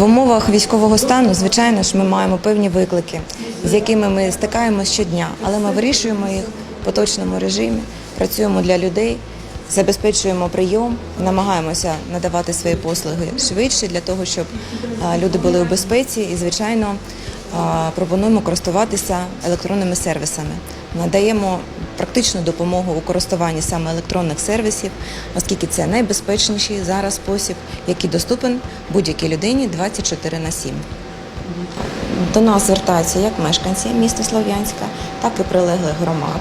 В умовах військового стану, звичайно ж, ми маємо певні виклики, з якими ми стикаємося щодня, але ми вирішуємо їх в поточному режимі, працюємо для людей, забезпечуємо прийом, намагаємося надавати свої послуги швидше для того, щоб люди були у безпеці і, звичайно, пропонуємо користуватися електронними сервісами. Надаємо практичну допомогу у користуванні саме електронних сервісів, оскільки це найбезпечніший зараз спосіб, який доступен будь-якій людині 24 на 7. До нас звертаються як мешканці міста Слов'янська, так і прилеглих громад,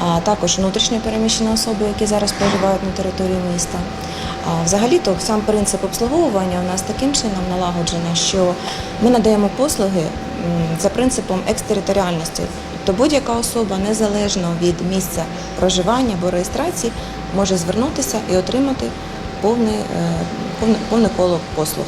а також внутрішньо переміщені особи, які зараз проживають на території міста. Взагалі-то сам принцип обслуговування у нас таким чином налагоджений, що ми надаємо послуги за принципом екстериторіальності. Тобто будь-яка особа незалежно від місця проживання або реєстрації може звернутися і отримати повне, повне, повне коло послуг.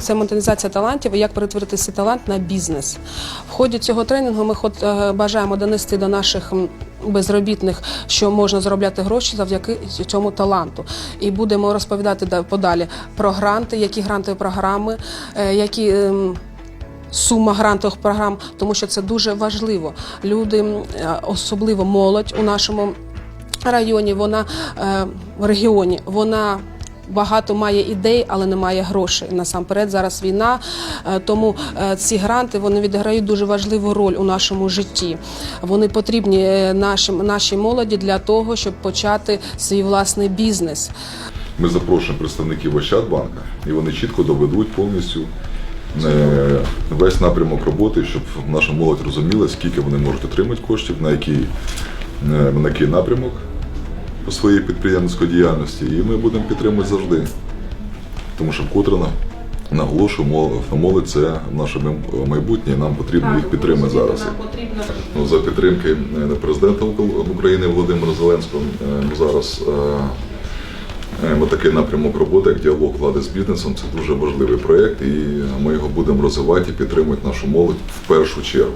Це монетизація талантів і як перетворити цей талант на бізнес. В ході цього тренінгу ми е, бажаємо донести до наших безробітних, що можна заробляти гроші завдяки цьому таланту. І будемо розповідати подалі про гранти, які грантові програми, е, які. ем, Сума грантових програм, тому що це дуже важливо. Люди, е, особливо молодь у нашому районі, вона в регіоні, вона багато має ідей, але не має грошей. Насамперед зараз війна, е, тому е, ці гранти вони відіграють дуже важливу роль у нашому житті. Вони потрібні е, нашим нашій молоді для того, щоб почати свій власний бізнес. Ми запрошуємо представників Ощадбанка, і вони чітко доведуть повністю весь напрямок роботи, щоб наша молодь розуміла, скільки вони можуть отримати коштів, на який, на який напрямок по своїй підприємницької діяльності. І ми будемо підтримувати завжди. Тому що вкотре на- наголошую, молодь це наше майбутнє, нам потрібно їх підтримати зараз. Ну, за підтримки е, президента України Володимира Зеленського е, ми зараз е, е, такий напрямок роботи, як діалог влади з бізнесом. Це дуже важливий проєкт, і ми його будемо розвивати і підтримувати нашу молодь в першу чергу.